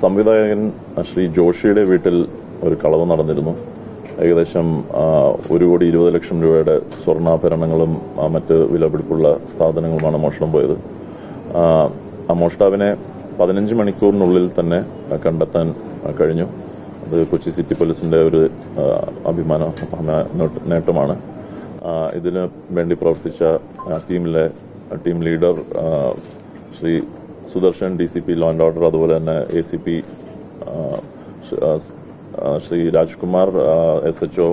സംവിധായകൻ ശ്രീ ജോഷിയുടെ വീട്ടിൽ ഒരു കളവ് നടന്നിരുന്നു. ഏകദേശം ഒരു കോടി ഇരുപത് ലക്ഷം രൂപയുടെ സ്വർണാഭരണങ്ങളും മറ്റ് വിലപിടിപ്പുള്ള സ്ഥാപനങ്ങളുമാണ് മോഷണം പോയത്. ആ, മോഷ്ടാവിനെ പതിനഞ്ച് മണിക്കൂറിനുള്ളിൽ തന്നെ കണ്ടെത്താൻ കഴിഞ്ഞു. അത് കൊച്ചി സിറ്റി പോലീസിന്റെ ഒരു അഭിമാന നേട്ടമാണ്. ഇതിന് വേണ്ടി പ്രവർത്തിച്ച ടീമിലെ team leader Shri Sudarshan D C P law and order അതുപോലെ തന്നെ A C P Shri Rajkumar S H O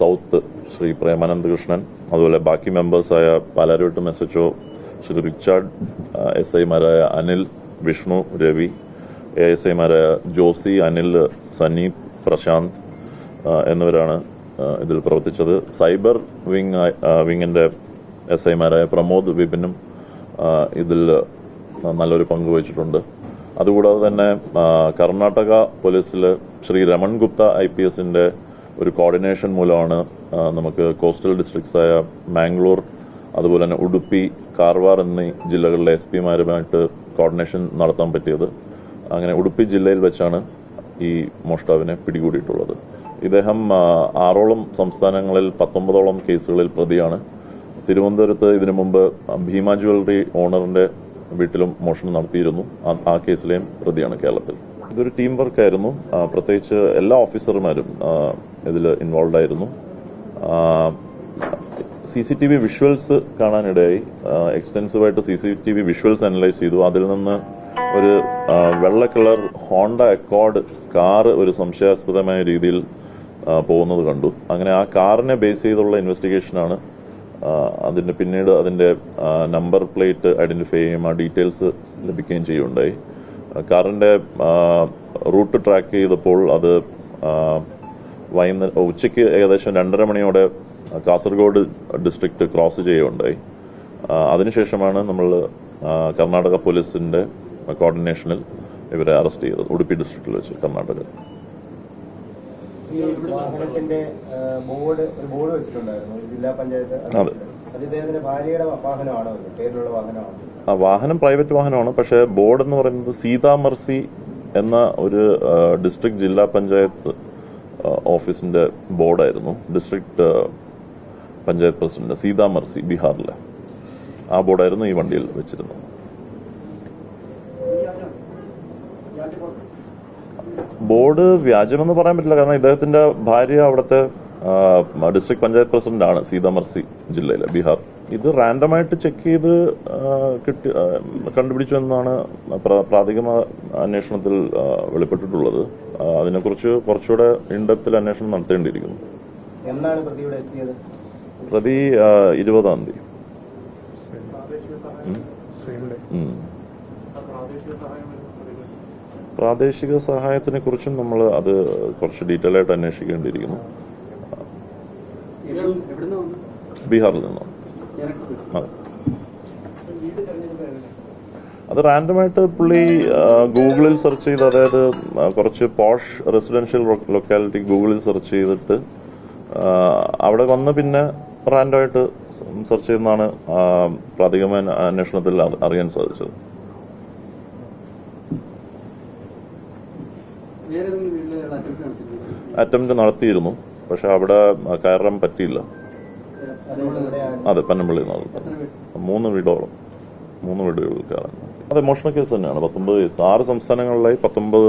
south Shri Premanand Krishnan അതുപോലെ ബാക്കി മെമ്പേഴ്സായ പാലാരോട്ടും S H O Shri Richard S ഐമാരായ അനിൽ വിഷ്ണു രവി എ എസ് ഐമാരായ ജോസി അനിൽ സണ്ണി പ്രശാന്ത് എന്നിവരാണ് ഇതിൽ പ്രവർത്തിച്ചത്. സൈബർ വിങ് വിങ്ങിന്റെ എസ് ഐമാരായ പ്രമോദ് വിപിനും ഇതിൽ നല്ലൊരു പങ്ക് വഹിച്ചിട്ടുണ്ട്. അതുകൂടാതെ തന്നെ കർണാടക പോലീസിൽ ശ്രീ രമൺ ഗുപ്ത ഐ പി എസിന്റെ ഒരു കോർഡിനേഷൻ മൂലമാണ് നമുക്ക് കോസ്റ്റൽ ഡിസ്ട്രിക്ട്സ് ആയ മാംഗ്ലൂർ അതുപോലെ തന്നെ ഉടുപ്പി കാർവാർ എന്നീ ജില്ലകളിലെ എസ് പിമാരുമായിട്ട് കോർഡിനേഷൻ നടത്താൻ പറ്റിയത്. അങ്ങനെ ഉടുപ്പി ജില്ലയിൽ വെച്ചാണ് ഈ മോഷ്ടാവിനെ പിടികൂടിയിട്ടുള്ളത്. ഇദ്ദേഹം ആറോളം സംസ്ഥാനങ്ങളിൽ പത്തൊമ്പതോളം കേസുകളിൽ പ്രതിയാണ്. തിരുവനന്തപുരത്ത് ഇതിനു മുമ്പ് ഭീമ ജ്വല്ലറി ഓണറിന്റെ വീട്ടിലും മോഷണം നടത്തിയിരുന്നു. ആ- കേസിലെയും പ്രതിയാണ് കേരളത്തിൽ. ഇതൊരു ടീം വർക്കായിരുന്നു പ്രത്യേകിച്ച് എല്ലാ ഓഫീസർമാരും ഇതിൽ ഇൻവോൾവ് ആയിരുന്നു. C C T V visuals കാണാനിടയായി. എക്സ്റ്റെൻസീവായിട്ട് C C T V visuals analyse ചെയ്തു. അതിൽ നിന്ന് ഒരു വെള്ള കളർ ഹോണ്ട അക്കോർഡ് കാറ് ഒരു സംശയാസ്പദമായ രീതിയിൽ പോകുന്നത് കണ്ടു. അങ്ങനെ ആ കാറിനെ ബേസ് ചെയ്തുള്ള ഇൻവെസ്റ്റിഗേഷനാണ് ആ, അതിന്റെ പിന്നീട് അതിന്റെ നമ്പർ പ്ലേറ്റ് ഐഡന്റിഫൈ ചെയ്യുകയും ആ ഡീറ്റെയിൽസ് ലഭിക്കുകയും ചെയ്യുകയുണ്ടായി. കാറിന്റെ റൂട്ട് ട്രാക്ക് ചെയ്തപ്പോൾ അത് വൈകുന്നേരം ഉച്ചയ്ക്ക് ഏകദേശം രണ്ടര മണിയോടെ കാസർഗോഡ് ഡിസ്ട്രിക്ട് ക്രോസ് ചെയ്യുകയുണ്ടായി. അതിനുശേഷമാണ് നമ്മൾ കർണാടക പോലീസിന്റെ കോർഡിനേഷനിൽ ഇവരെ അറസ്റ്റ് ചെയ്തത് ഉടുപ്പി ഡിസ്ട്രിക്റ്റിൽ വെച്ച് കർണാടക. ഈ വാഹനത്തിന്റെ ബോർഡ് ഒരു ബോർഡ് വെച്ചിട്ടുണ്ടായിരുന്നു ജില്ലാ പഞ്ചായത്ത് അതെ. ഇദ്ദേഹത്തിന്റെ ഭാര്യയുടെ വാഹനമാണോ? പേരിലുള്ള വാഹനമാണോ ആ വാഹനം പ്രൈവറ്റ് വാഹനമാണ് പക്ഷേ ബോർഡ് എന്ന് പറയുന്നത് സീതാമർസി എന്ന ഒരു ഡിസ്ട്രിക്ട് ജില്ലാ പഞ്ചായത്ത് ഓഫീസിന്റെ ബോർഡായിരുന്നു ഡിസ്ട്രിക്ട് പഞ്ചായത്ത് പ്രസിഡന്റ് സീതാമർസി ബീഹാറിലെ ആ ബോർഡായിരുന്നു ഈ വണ്ടിയിൽ വെച്ചിരുന്നത് ബോർഡ് വ്യാജമെന്ന് പറയാൻ പറ്റില്ല. കാരണം ഇദ്ദേഹത്തിന്റെ ഭാര്യ അവിടുത്തെ ഡിസ്ട്രിക്ട് പഞ്ചായത്ത് പ്രസിഡന്റ് ആണ് സീതാമർസി ജില്ലയിലെ ബീഹാർ. ഇത് റാൻഡമായിട്ട് ചെക്ക് ചെയ്ത് കിട്ടി കണ്ടുപിടിച്ചു എന്നാണ് പ്ര- പ്രാഥമിക അന്വേഷണത്തിൽ വെളിപ്പെട്ടിട്ടുള്ളത്. അതിനെക്കുറിച്ച് കുറച്ചുകൂടെ ഇൻഡെപ്തിൽ അന്വേഷണം നടത്തേണ്ടിയിരിക്കുന്നു. എന്നാണ് പ്രതിയുടെ എത്തിയത്? പ്രതി ആ, ഇരുപതാം തീയതി. ഉം. പ്രാദേശിക സഹായത്തിനെ കുറിച്ചും നമ്മൾ അത് കുറച്ച് ഡീറ്റെയിൽ ആയിട്ട് അന്വേഷിക്കേണ്ടിയിരിക്കുന്നു. ബീഹാറിൽ നിന്നോ അതെ. റാൻഡമായിട്ട് പുള്ളി ഗൂഗിളിൽ സെർച്ച് ചെയ്ത് അതായത് കുറച്ച് പോഷ് റെസിഡൻഷ്യൽ ലൊക്കാലിറ്റി ഗൂഗിളിൽ സെർച്ച് ചെയ്തിട്ട് അവിടെ വന്ന് പിന്നെ റാൻഡമായിട്ട് സെർച്ച് ചെയ്യുന്നതാണ് പ്രാഥമിക അന്വേഷണത്തിൽ അറിയാൻ സാധിച്ചത്. അറ്റംപ്റ്റ് നടത്തിയിരുന്നു. പക്ഷെ അവിടെ കയറാൻ പറ്റിയില്ല. അതെ പന്നമ്പള്ളി മൂന്ന് വീടോളം. മൂന്ന് വീടുകളിൽ കയറാൻ അതെ മോഷണ കേസ് തന്നെയാണ്. പത്തൊമ്പത് കേസ്. ആറ് സംസ്ഥാനങ്ങളിലായി പത്തൊമ്പത്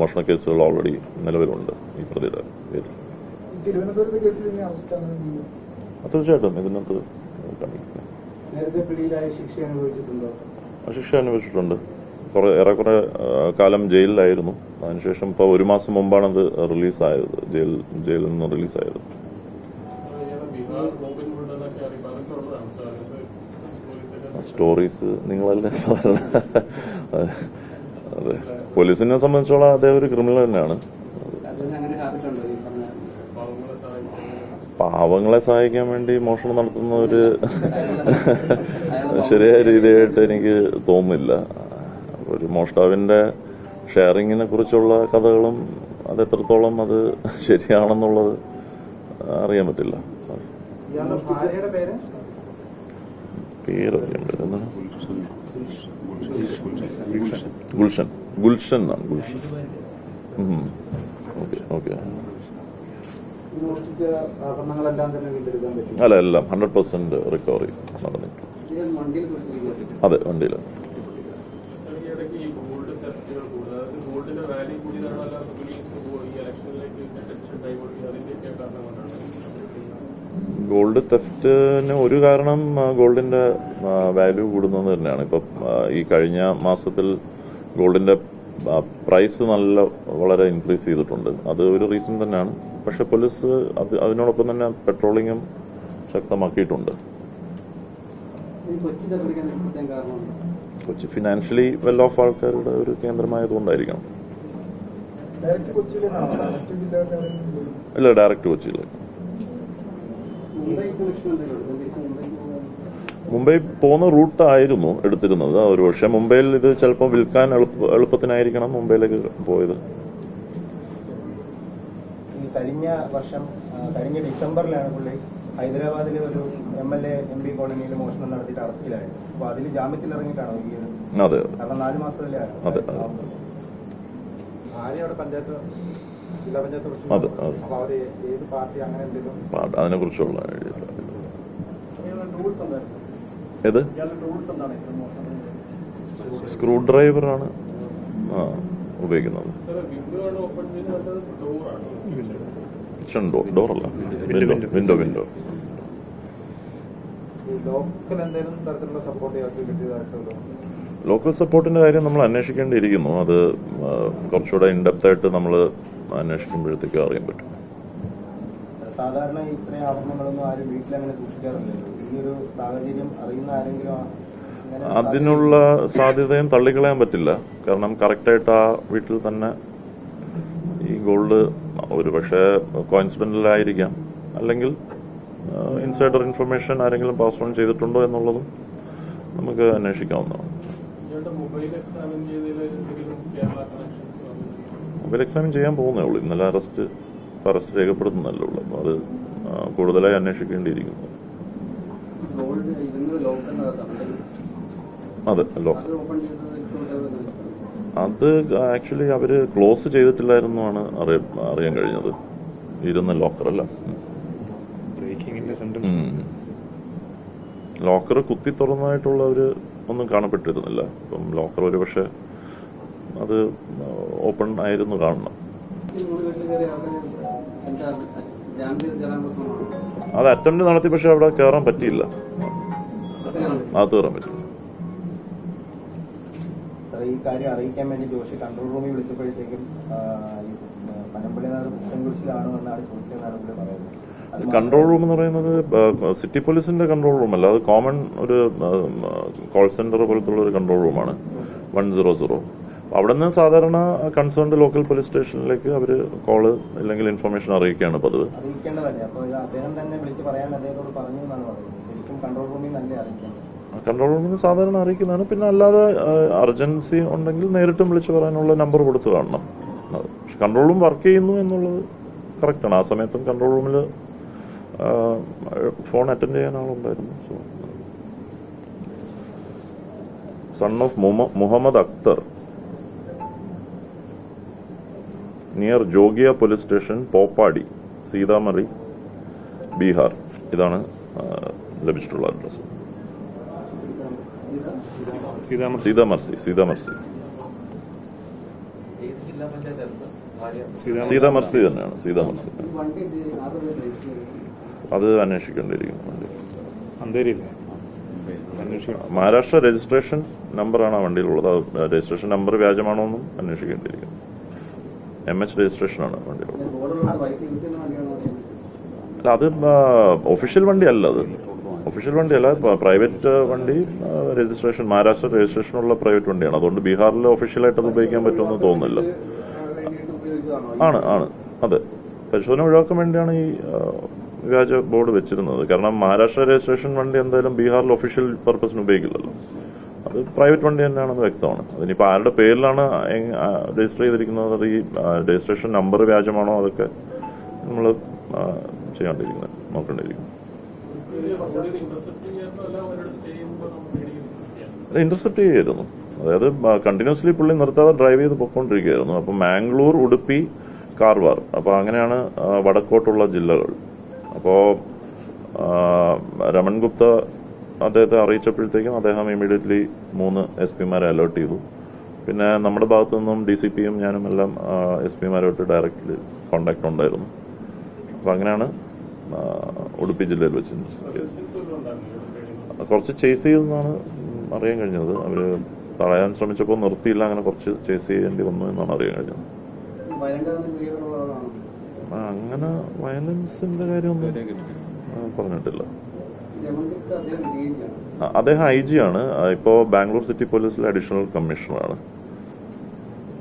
മോഷണ കേസുകൾ ഓൾറെഡി നിലവിലുണ്ട് ഈ പ്രതിയുടെ പേരിൽ. തീർച്ചയായിട്ടും. ഇതിനകത്ത് ശിക്ഷ അനുഭവിച്ചിട്ടുണ്ട്. കുറെ ഏറെക്കുറെ കാലം ജയിലിലായിരുന്നു. അതിനുശേഷം ഇപ്പോൾ ഒരു മാസം മുമ്പാണ് അത് റിലീസായത്. ജയിൽ ജയിലിൽ നിന്ന് റിലീസായത്. സ്റ്റോറീസ് നിങ്ങളല്ലേ സാധാരണ. അതെ. പോലീസിനെ സംബന്ധിച്ചോളം അതേ ഒരു ക്രിമിനൽ തന്നെയാണ്. പാവങ്ങളെ സഹായിക്കാൻ വേണ്ടി മോഷണം നടത്തുന്ന ഒരു ശരിയായ രീതിയായിട്ട് എനിക്ക് തോന്നുന്നില്ല. ഒരു മോഷ്ടാവിന്റെ ഷെയറിങ്ങിനെ കുറിച്ചുള്ള കഥകളും അത് എത്രത്തോളം അത് ശരിയാണെന്നുള്ളത് അറിയാൻ പറ്റില്ല. പേര്? അറിയാൻ ഗുൽഷൻ. ഗുൽഷൻ. ആണ് ഗുൽഷൻ. Okay okay. ഈ മോഷ്ടിച്ച ആഭരണങ്ങളെല്ലാം തന്നെ വീണ്ടെടുക്കാൻ പറ്റും. അല്ല എല്ലാം. ഹൺഡ്രഡ് പെർസെന്റ് റിക്കവറി നടന്നിട്ടുണ്ട്. അതെ വണ്ടിയിൽ ഈ ഇടയ്ക്ക് ഈ ഗോൾഡ് തെഫ്റ്റുകൾ കൂടുതൽ അതായത് വാല്യൂ കൂടിയതാണോ അല്ലാതെ പോലീസ് ഈ ഇലക്ഷനിലേക്ക് ടെൻഷൻ ഡൈവേർട്ട് ചെയ്യുക അതിന്റെയൊക്കെ കാരണം കൊണ്ടാണ് ഗോൾഡ് തെഫ്റ്റിന് ഒരു കാരണം ഗോൾഡിന്റെ വാല്യൂ കൂടുന്നത് തന്നെയാണ്. ഇപ്പം ഈ കഴിഞ്ഞ മാസത്തിൽ ഗോൾഡിന്റെ പ്രൈസ് നല്ല വളരെ ഇൻക്രീസ് ചെയ്തിട്ടുണ്ട്. അത് ഒരു റീസൺ തന്നെയാണ്. പക്ഷെ പോലീസ് അത് അതിനോടൊപ്പം തന്നെ പെട്രോളിങ്ങും ശക്തമാക്കിയിട്ടുണ്ട്. കൊച്ചി ഫിനാൻഷ്യലി വെൽ ഓഫ് ആൾക്കാരുടെ ഒരു കേന്ദ്രമായതുകൊണ്ടായിരിക്കണം. ഇല്ല ഡയറക്റ്റ് കൊച്ചിയിൽ മുംബൈ പോകുന്ന റൂട്ടായിരുന്നു എടുത്തിരുന്നത്. ഒരു പക്ഷെ മുംബൈയിൽ ഇത് ചിലപ്പോൾ വിൽക്കാൻ എളുപ്പ എളുപ്പത്തിനായിരിക്കണം മുംബൈയിലേക്ക് പോയത്. ഈ കഴിഞ്ഞ വർഷം കഴിഞ്ഞ ഡിസംബറിലാണ് പുള്ളി ഹൈദരാബാദിലെ ഒരു M L A M P കോളനിയിൽ മോഷണം നടത്തിയിട്ട് അറസ്റ്റിലായത്. അപ്പൊ അതിൽ ജാമ്യത്തിൽ ഇറങ്ങിയിട്ടാണോ അതെ അതെ. കാരണം നാല് മാസത്തിലെ അതെ, അതെ. അവിടെ പഞ്ചായത്ത് പഞ്ചായത്ത് അതെ, പ്രസിഡന്റ് അതെ. അപ്പൊ അവർ ഏത് പാർട്ടി അങ്ങനെ എന്തെങ്കിലും? അതിനെ കുറിച്ചുള്ള ഏത്? എന്താണ് സ്ക്രൂ ഡ്രൈവറാണ് ആ ഉപയോഗിക്കുന്നത്. സാർ വിൻഡോ ആണ് ഓപ്പൺ ചെയ്യുന്നത് ഡോറാണ് കിച്ചൺ ഡോർ ഡോറല്ല വിൻഡോ വിൻഡോ വിൻഡോ. ഈ ലോക്കൽ എന്തെങ്കിലും തരത്തിലുള്ള സപ്പോർട്ട് കിട്ടിയതായിട്ടുള്ള ലോക്കൽ സപ്പോർട്ടിന്റെ കാര്യം നമ്മൾ അന്വേഷിക്കേണ്ടിയിരിക്കുന്നു. അത് കുറച്ചുകൂടെ ഇൻഡെപ്ത് ആയിട്ട് നമ്മൾ അന്വേഷിക്കുമ്പോഴത്തേക്കും അറിയാൻ പറ്റും. സാധാരണ ഇത്രയും ആഭരണങ്ങളൊന്നും ആരും വീട്ടിൽ അങ്ങനെ സൂക്ഷിക്കാറില്ലല്ലോ ഈ ഒരു സാഹചര്യം അറിയുന്ന ആരെങ്കിലും അതിനുള്ള സാധ്യതയും തള്ളിക്കളയാൻ പറ്റില്ല. കാരണം കറക്റ്റായിട്ട് ആ വീട്ടിൽ തന്നെ ഈ ഗോൾഡ് ഒരു പക്ഷേ കോയിൻസിഡന്റലായിരിക്കാം അല്ലെങ്കിൽ ഇൻസൈഡർ ഇൻഫർമേഷൻ ആരെങ്കിലും പാസ് ഓൺ ചെയ്തിട്ടുണ്ടോ എന്നുള്ളതും നമുക്ക് അന്വേഷിക്കാവുന്നതാണ്. മൊബൈൽ എക്സാമിൻ ചെയ്യാൻ പോകുന്നേ ഉള്ളൂ. ഇന്നലെ അറസ്റ്റ് അറസ്റ്റ് രേഖപ്പെടുത്തുന്നല്ലേ ഉള്ളൂ. അപ്പോൾ അത് കൂടുതലായി അന്വേഷിക്കേണ്ടിയിരിക്കുന്നു. അതെ ലോ അത് ഓപ്പൺ ചെയ്തത് അത് ആക്ച്വലി അവർ ക്ലോസ് ചെയ്തിട്ടില്ലായിരുന്നു ആണ് അറിയ- അറിയാൻ കഴിഞ്ഞത്. ഇരുന്ന ലോക്കറല്ല ലോക്കർ കുത്തി തുറന്നതായിട്ടുള്ള ഒരു ഒന്നും കാണപ്പെട്ടിരുന്നില്ല. ഇപ്പം ലോക്കർ ഒരു പക്ഷെ അത് ഓപ്പൺ ആയിരുന്നു കാണണം. അത് അറ്റംപ്റ്റ് നടത്തി പക്ഷെ അവിടെ കയറാൻ പറ്റിയില്ല. അകത്ത് കയറാൻ പറ്റില്ല. ഈ കാര്യം അറിയിക്കാൻ വേണ്ടി ജോഷി കൺട്രോൾ റൂമിൽ വിളിച്ചപ്പോഴത്തേക്കും ആ, ഈ പനമ്പള്ളി നാട് പുത്തൻകുരിശിലാണ് എന്നാണ് ചോദിച്ചതെന്നാണ് ഇവിടെ പറയുന്നത്. കൺട്രോൾ റൂം എന്ന് പറയുന്നത് സിറ്റി പോലീസിന്റെ കൺട്രോൾ റൂം അല്ല. അത് കോമൺ ഒരു കോൾ സെന്റർ പോലത്തുള്ള ഒരു കൺട്രോൾ റൂമാണ് വൺ സീറോ സീറോ അവിടെ നിന്ന് സാധാരണ കൺസേൺഡ് ലോക്കൽ പോലീസ് സ്റ്റേഷനിലേക്ക് അവർ കോൾ അല്ലെങ്കിൽ ഇൻഫർമേഷൻ അറിയിക്കുകയാണ് പതിവ്. കൺട്രോൾ റൂമിൽ നിന്ന് സാധാരണ അറിയിക്കുന്നതാണ്. പിന്നെ അല്ലാതെ അർജൻസി ഉണ്ടെങ്കിൽ നേരിട്ടും വിളിച്ചു പറയാനുള്ള നമ്പർ കൊടുത്ത് കാണണം. കൺട്രോൾ റൂം വർക്ക് ചെയ്യുന്നു എന്നുള്ളത് കറക്റ്റാണ് ആ സമയത്തും കൺട്രോൾ റൂമിൽ ഫോൺ അറ്റൻഡ് ചെയ്യാൻ ആളുണ്ടായിരുന്നു. So son of Muhammad Akhtar. Near Jogiya police station Pupri Sitamarhi Bihar. ഇതാണ് ലഭിച്ചിട്ടുള്ള അഡ്രസ് സീതാമർ സീതാമർസി സീതാമർസി സീതാമർസി തന്നെയാണ് സീതാമർസി അത് അന്വേഷിക്കേണ്ടിയിരിക്കുന്നു വണ്ടി. അന്തേരിയില്ലേ? അന്വേഷിക്കണം മഹാരാഷ്ട്ര രജിസ്ട്രേഷൻ നമ്പറാണ് ആ വണ്ടിയിലുള്ളത്. അത് രജിസ്ട്രേഷൻ നമ്പർ വ്യാജമാണോ എന്നും അന്വേഷിക്കേണ്ടിയിരിക്കുന്നു. M H രജിസ്ട്രേഷനാണ് വണ്ടിയിലുള്ളത്. അല്ല അത് ഒഫീഷ്യൽ വണ്ടിയല്ല അത്. ഒഫീഷ്യൽ വണ്ടിയല്ല പ്രൈവറ്റ് വണ്ടി രജിസ്ട്രേഷൻ മഹാരാഷ്ട്ര രജിസ്ട്രേഷനുള്ള പ്രൈവറ്റ് വണ്ടിയാണ്. അതുകൊണ്ട് ബീഹാറിൽ ഒഫീഷ്യലായിട്ട് അത് ഉപയോഗിക്കാൻ പറ്റുമെന്ന് തോന്നുന്നില്ല. ആണ് ആണ്. അതെ. പരിശോധന ഒഴിവാക്കാൻ വേണ്ടിയാണ് ഈ വ്യാജ ബോർഡ് വെച്ചിരുന്നത്. കാരണം മഹാരാഷ്ട്ര രജിസ്ട്രേഷൻ വണ്ടി എന്തായാലും ബീഹാറിൽ ഒഫീഷ്യൽ പർപ്പസിന് ഉപയോഗിക്കില്ലല്ലോ. അത് പ്രൈവറ്റ് വണ്ടി തന്നെയാണെന്ന് വ്യക്തമാണ്. അതിനിപ്പോൾ ആരുടെ പേരിലാണ് രജിസ്റ്റർ ചെയ്തിരിക്കുന്നത്? അത് ഈ രജിസ്ട്രേഷൻ നമ്പർ വ്യാജമാണോ? അതൊക്കെ നമ്മൾ ചെയ്യേണ്ടിയിരിക്കുന്നത് നോക്കേണ്ടിയിരിക്കുന്നു. ഇന്റർസെപ്റ്റ് ചെയ്യായിരുന്നു. അതായത് കണ്ടിന്യൂസ്ലി പുള്ളി നിർത്താതെ ഡ്രൈവ് ചെയ്ത് പൊക്കോണ്ടിരിക്കുകയായിരുന്നു. അപ്പോൾ മാംഗ്ലൂർ ഉടുപ്പി കാർവാർ. അപ്പോൾ അങ്ങനെയാണ് വടക്കോട്ടുള്ള ജില്ലകൾ. അപ്പോൾ രമൺ ഗുപ്ത അദ്ദേഹത്തെ അറിയിച്ചപ്പോഴത്തേക്കും അദ്ദേഹം ഇമീഡിയറ്റ്ലി മൂന്ന് എസ് പിമാരെ അലേർട്ട് ചെയ്തു. പിന്നെ നമ്മുടെ ഭാഗത്തു നിന്നും ഡി സി പിയും ഞാനും എല്ലാം എസ് പിമാരുമായിട്ട് ഡയറക്റ്റ്ലി കോണ്ടാക്ട് ഉണ്ടായിരുന്നു. അപ്പോൾ അങ്ങനെയാണ് ഉടുപ്പി ജില്ലയിൽ വെച്ച് കുറച്ച് ചേസ് ചെയ്തെന്നാണ് അറിയാൻ കഴിഞ്ഞത്. അവർ തടയാൻ ശ്രമിച്ചപ്പോൾ നിർത്തിയില്ല അങ്ങനെ കുറച്ച് ചേസ് ചെയ്യേണ്ടി വന്നു എന്നാണ് അറിയാൻ കഴിഞ്ഞത് വയലന്റ് ബിഹേവിയർ ഉള്ള ആളാണ് ആ, അങ്ങനെ വയലൻസിന്റെ കാര്യമൊന്നും പറഞ്ഞിട്ടില്ല. അദ്ദേഹം ഐ ജി ആണ്. ഇപ്പോൾ ഇപ്പോ ബാംഗ്ലൂർ സിറ്റി പോലീസിലെ അഡീഷണൽ കമ്മീഷണറാണ്.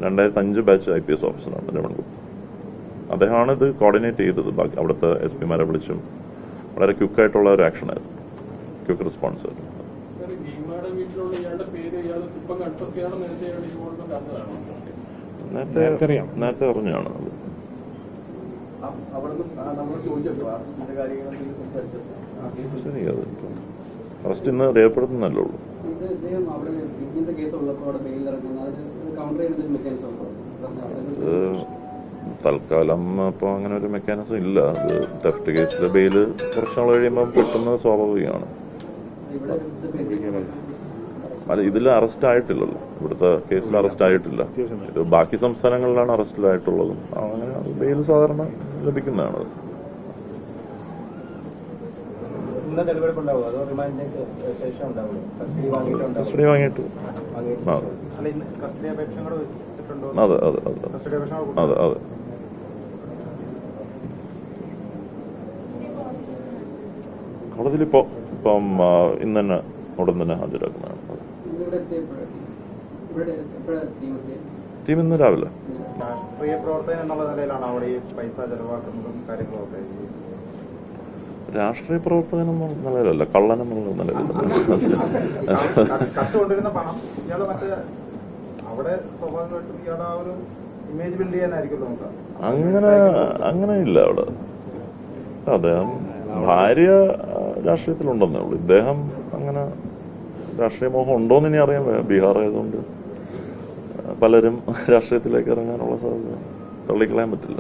രണ്ടായിരത്തി അഞ്ച് ബാച്ച് ഐ പി എസ് ഓഫീസറാണ് രമൺ ഗുപ്ത. അദ്ദേഹമാണ് ഇത് കോർഡിനേറ്റ് ചെയ്തത്. ബാക്കി അവിടുത്തെ എസ് പിമാരെ വിളിച്ചും വളരെ ക്യുക്കായിട്ടുള്ള ഒരു ആക്ഷനായിരുന്നു ക്വിക്ക് റെസ്പോൺസ് ആയിരുന്നു. ക്യുക്ക് റെസ്പോൺസ് നേരത്തെ. നേരത്തെ അറിഞ്ഞാണ് അത് അവിടുന്ന് നമ്മൾ ചോദിച്ചല്ലോ അറസ്റ്റിന്റെ കാര്യങ്ങളൊക്കെ സംസാരിച്ചത് ശരി അത് അറസ്റ്റ് ഇന്ന് രേഖപ്പെടുത്തുന്നല്ലേ ഉള്ളൂ. തൽക്കാലം ഇപ്പോൾ അങ്ങനെ ഒരു മെക്കാനിസം ഇല്ല. അത് തെഫ്റ്റ് കേസിലെ ബെയിൽ കുറച്ചാൾ കഴിയുമ്പോൾ കിട്ടുന്നത് സ്വാഭാവികമാണ്. അല്ല ഇതിൽ അറസ്റ്റ് ആയിട്ടില്ലല്ലോ. ഇവിടുത്തെ കേസിൽ അറസ്റ്റ് ആയിട്ടില്ല. ഇത് ബാക്കി സംസ്ഥാനങ്ങളിലാണ് അറസ്റ്റിലായിട്ടുള്ളതും അങ്ങനെ ബെയിൽ സാധാരണ ലഭിക്കുന്നതാണ് കസ്റ്റഡി വാങ്ങിയിട്ട് വാങ്ങിയിട്ട്. ആ. അല്ല ഇന്ന് കസ്റ്റഡി അപേക്ഷ കൂടെ അതെ അതെ അതെ. കസ്റ്റഡി അപേക്ഷ അതെ അതെ. കോടതിയിൽ ഇപ്പോ ഇപ്പം ഇന്ന് തന്നെ ഉടൻ തന്നെ ഹാജരാക്കുന്നതാണ്. ടീം ഇന്ന് രാവിലെ രാഷ്ട്രീയ പ്രവർത്തകൻ എന്നുള്ള നിലയിലാണ് അവിടെ ഈ പൈസ ചെലവാക്കുന്നതും കാര്യങ്ങളും ഒക്കെ രാഷ്ട്രീയ പ്രവർത്തകൻ എന്നുള്ള നിലയിലല്ല കള്ളൻ എന്നുള്ള നോക്കാം അങ്ങനെ അങ്ങനെ ഇല്ല അവിടെ അദ്ദേഹം ഭാര്യ രാഷ്ട്രീയത്തിലുണ്ടെന്നേ ഉള്ളൂ ഇദ്ദേഹം അങ്ങനെ രാഷ്ട്രീയ മോഹം ഉണ്ടോന്ന് ഇനി അറിയാൻ. ബീഹാർ ആയതുകൊണ്ട് പലരും രാഷ്ട്രീയത്തിലേക്ക് ഇറങ്ങാനുള്ള സാധ്യത തള്ളിക്കളയാൻ പറ്റില്ല